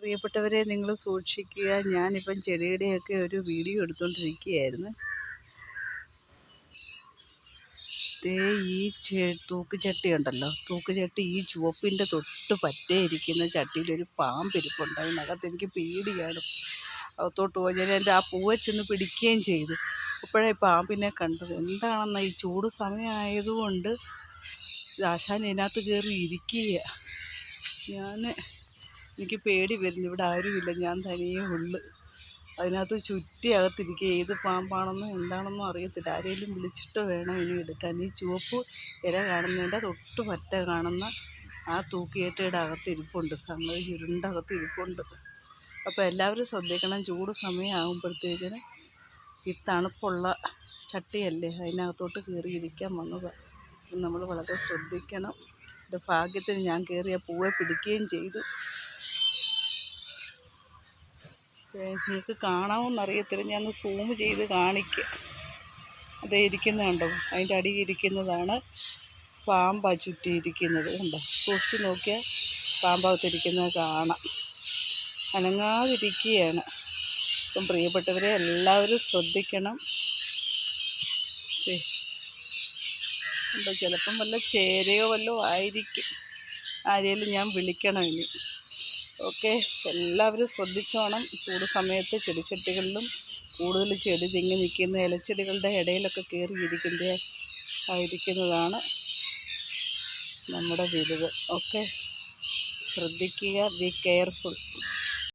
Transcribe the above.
പ്രിയപ്പെട്ടവരെ നിങ്ങൾ സൂക്ഷിക്കുക. ഞാനിപ്പം ചെടിയുടെയൊക്കെ ഒരു വീഡിയോ എടുത്തുകൊണ്ടിരിക്കുകയായിരുന്നു ദേ ഈ ചെ തൂക്കുചട്ടി ഉണ്ടല്ലോ തൂക്കുചട്ടി ഈ ചുവപ്പിന്റെ തൊട്ട് പറ്റേ ഇരിക്കുന്ന ചട്ടിയിലൊരു പാമ്പിരിപ്പുണ്ട്. അതിനകത്ത് എനിക്ക് പേടിയാണ്. അകത്തോട്ട് പോയി ഞാൻ എന്റെ ആ പൂവെ ചെന്ന് പിടിക്കുകയും ചെയ്തു. അപ്പോഴേ പാമ്പിനെ കണ്ടത്. എന്താണെന്നാ ഈ ചൂട് സമയമായതുകൊണ്ട് ആശാൻ ഇതിനകത്ത് കയറി ഇരിക്കുക ഞാൻ എനിക്ക് പേടി വരുന്നു. ഇവിടെ ആരുമില്ല. ഞാൻ തനിയേ ഉള്ളു. അതിനകത്ത് ചുറ്റി അകത്തിരിക്കുക ഏത് പാമ്പാണെന്നോ എന്താണെന്നോ അറിയത്തില്ല. ആരെങ്കിലും വിളിച്ചിട്ട് വേണം ഇനി എടുക്കാൻ? ഈ ചുവപ്പ് ഇര കാണുന്നതിന്റെ തൊട്ട് പറ്റ കാണുന്ന ആ തൂക്കിയേറ്റയുടെ അകത്തിരിപ്പുണ്ട്. സംഗതി ചുരുണ്ടകത്ത് ഇരിപ്പുണ്ട്. അപ്പോൾ എല്ലാവരും ശ്രദ്ധിക്കണം. ചൂട് സമയമാകുമ്പോഴത്തേക്കിന് ഈ തണുപ്പുള്ള ചട്ടിയല്ലേ അതിനകത്തോട്ട് കയറി ഇരിക്കാൻ വന്നതാണ് നമ്മൾ വളരെ ശ്രദ്ധിക്കണം. എന്റെ ഭാഗ്യത്തിന് ഞാൻ കയറിയ പൂവെ പിടിക്കുകയും ചെയ്തു. നിങ്ങൾക്ക് കാണാമെന്നറിയത്തില്ല ഞാൻ സൂം ചെയ്ത് കാണിക്കുക അതേ ഇരിക്കുന്നുണ്ടോ അതിന്റെ അടിയിൽ ഇരിക്കുന്നതാണ് പാമ്പാ ചുറ്റിയിരിക്കുന്നത്. കണ്ടോ? സൂക്ഷിച്ച് നോക്കിയാൽ പാമ്പകത്തിരിക്കുന്നത് കാണാം. അനങ്ങാതിരിക്കുകയാണ്. അപ്പം പ്രിയപ്പെട്ടവരെ എല്ലാവരും ശ്രദ്ധിക്കണം. ഉണ്ടോ ചിലപ്പം വല്ല ചേരയോ വല്ലോ ആയിരിക്കും. ആരെയും ഞാൻ വിളിക്കണം ഇനി. ഓക്കെ. എല്ലാവരും ശ്രദ്ധിച്ചോണം. ചൂട് സമയത്ത് ചെടിച്ചട്ടികളിലും കൂടുതൽ ചെടി തിങ്ങി നിൽക്കുന്ന ഇലച്ചെടികളുടെ ഇടയിലൊക്കെ കയറിയിരിക്കേണ്ട ആയിരിക്കുന്നതാണ് നമ്മുടെ വിരുത് ഓക്കെ. ശ്രദ്ധിക്കുക. Be careful.